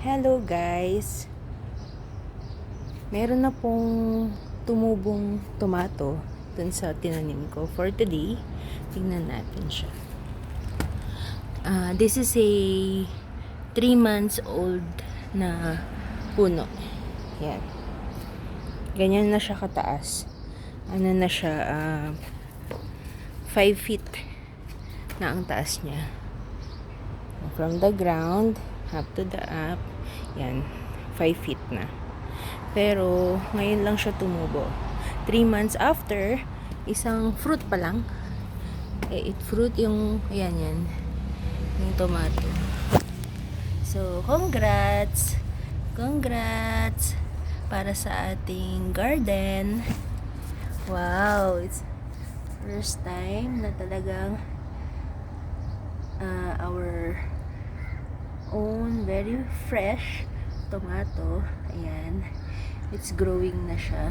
Hello guys! Meron na pong tumubong tomato dun sa tinanim ko. For today, tingnan natin siya. Ah, this is a 3 months old na puno. Yan. Ganyan na siya kataas. Ano na siya, 5 feet na ang taas niya. From the ground up to the up, yan, 5 feet na. Pero, ngayon lang siya tumubo. 3 months after, isang fruit pa lang. Eh, it fruit yung, ayan yan, yung tomato. So, congrats! Congrats! Para sa ating garden. Wow! It's first time na talagang uh, our own very fresh tomato. Ayan. It's growing na siya.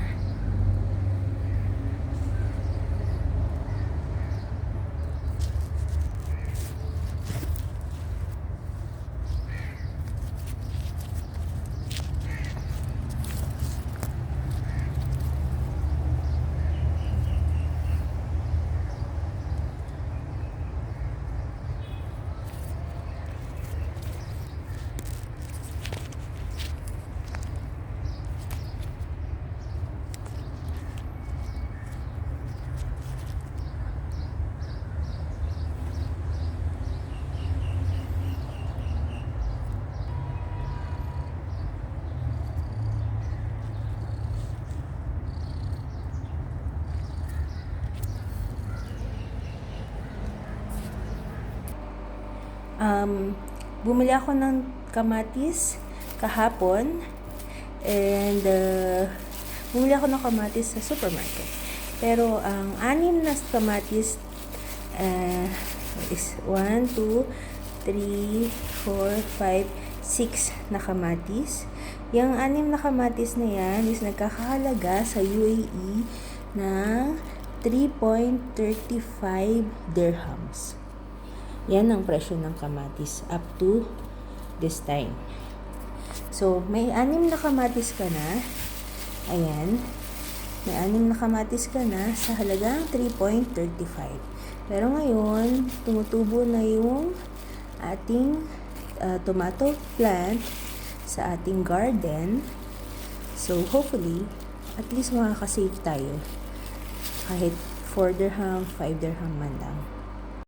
Um, bumili ako ng kamatis kahapon and uh, bumili ako ng kamatis sa supermarket. Pero ang anim na kamatis uh, is 1, 2, 3, 4, 5, 6 na kamatis. Yung anim na kamatis na yan is nagkakahalaga sa UAE ng 3.35 dirhams. Yan ang presyo ng kamatis up to this time. So, may anim na kamatis ka na. Ayan. May anim na kamatis ka na sa halagang 3.35. Pero ngayon, tumutubo na yung ating uh, tomato plant sa ating garden. So, hopefully, at least makakasave tayo. Kahit 4 dirham, 5 dirham man lang.